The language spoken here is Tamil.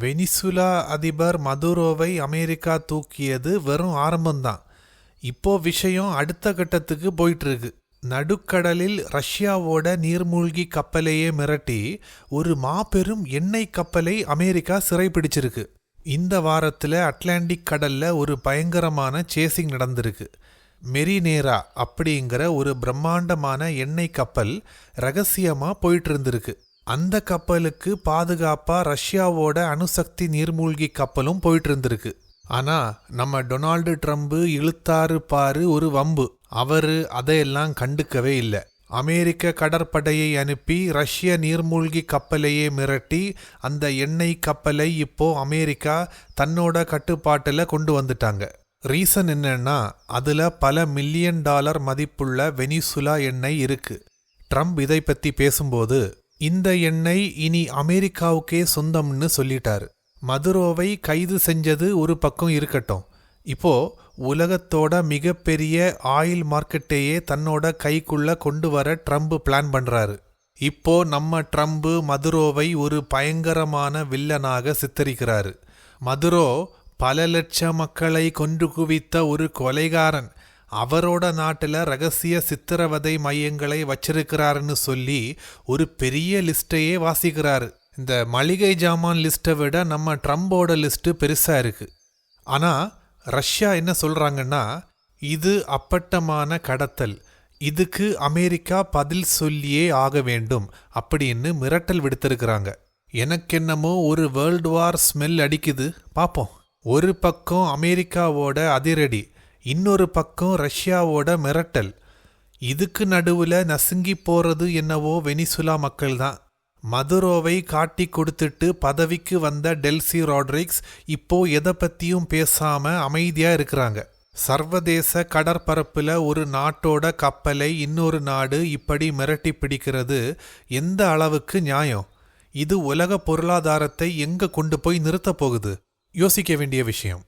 வெனிசுலா அதிபர் மதுரோவை அமெரிக்கா தூக்கியது வெறும் ஆரம்பம்தான். இப்போ விஷயம் அடுத்த கட்டத்துக்கு போயிட்டுருக்கு. நடுக்கடலில் ரஷ்யாவோட நீர்மூழ்கி கப்பலையே மிரட்டி ஒரு மாபெரும் எண்ணெய் கப்பலை அமெரிக்கா சிறைப்பிடிச்சிருக்கு. இந்த வாரத்தில் அட்லாண்டிக் கடலில் ஒரு பயங்கரமான சேசிங் நடந்திருக்கு. மெரினேரா அப்படிங்கிற ஒரு பிரம்மாண்டமான எண்ணெய் கப்பல் ரகசியமாக போயிட்டு இருந்திருக்கு அந்த கப்பலுக்கு பாதுகாப்பாக ரஷ்யாவோட அணுசக்தி நீர்மூழ்கி கப்பலும் போயிட்டு இருந்திருக்கு ஆனால் நம்ம டொனால்டு ட்ரம்ப் இழுத்தாரு பாரு ஒரு வம்பு. அவர் அதையெல்லாம் கண்டுக்கவே இல்லை. அமெரிக்க கடற்படையை அனுப்பி ரஷ்ய நீர்மூழ்கி கப்பலையே மிரட்டி அந்த எண்ணெய் கப்பலை இப்போ அமெரிக்கா தன்னோட கட்டுப்பாட்டில் கொண்டு வந்துட்டாங்க. ரீசன் என்னன்னா அதில் பல மில்லியன் டாலர் மதிப்புள்ள வெனிசுலா எண்ணெய் இருக்கு. ட்ரம்ப் இதை பற்றி பேசும்போது இந்த எண்ணெய் இனி அமெரிக்காவுக்கே சொந்தம்னு சொல்லிட்டாரு. மதுரோவை கைது செஞ்சது ஒரு பக்கம் இருக்கட்டும். இப்போ உலகத்தோட மிகப்பெரிய ஆயில் மார்க்கெட்டையே தன்னோட கைக்குள்ள கொண்டு வர ட்ரம்ப் பிளான் பண்றாரு. இப்போ நம்ம ட்ரம்ப் மதுரோவை ஒரு பயங்கரமான வில்லனாக சித்தரிக்கிறாரு. மதுரோ பல லட்ச மக்களை கொன்று குவித்த ஒரு கொலைகாரன். அவரோட நாட்டில் ரகசிய சித்திரவதை மையங்களை வச்சிருக்கிறாருன்னு சொல்லி ஒரு பெரிய லிஸ்ட்டையே வாசிக்கிறாரு. இந்த மளிகை ஜாமான் லிஸ்ட்டை விட நம்ம ட்ரம்போட லிஸ்ட்டு பெருசாக இருக்குது ஆனால் ரஷ்யா என்ன சொல்கிறாங்கன்னா இது அப்பட்டமான கடத்தல். இதுக்கு அமெரிக்கா பதில் சொல்லியே ஆக வேண்டும் அப்படின்னு மிரட்டல் விடுத்திருக்கிறாங்க. எனக்கென்னமோ ஒரு வேர்ல்டு வார் ஸ்மெல் அடிக்குது. பார்ப்போம் ஒரு பக்கம் அமெரிக்காவோட அதிரடி இன்னொரு பக்கம் ரஷ்யாவோட மிரட்டல். இதுக்கு நடுவுல நசுங்கி போறது என்னவோ வெனிசுலா மக்கள் தான் மதுரோவை காட்டி கொடுத்துட்டு பதவிக்கு வந்த டெல்சி ராட்ரிக்ஸ் இப்போ எதை பத்தியும் பேசாம அமைதியா இருக்கிறாங்க. சர்வதேச கடற்பரப்புல ஒரு நாட்டோட கப்பலை இன்னொரு நாடு இப்படி மிரட்டி பிடிக்கிறது எந்த அளவுக்கு நியாயம்? இது உலக பொருளாதாரத்தை எங்க கொண்டு போய் நிறுத்தப் போகுது? யோசிக்க வேண்டிய விஷயம்.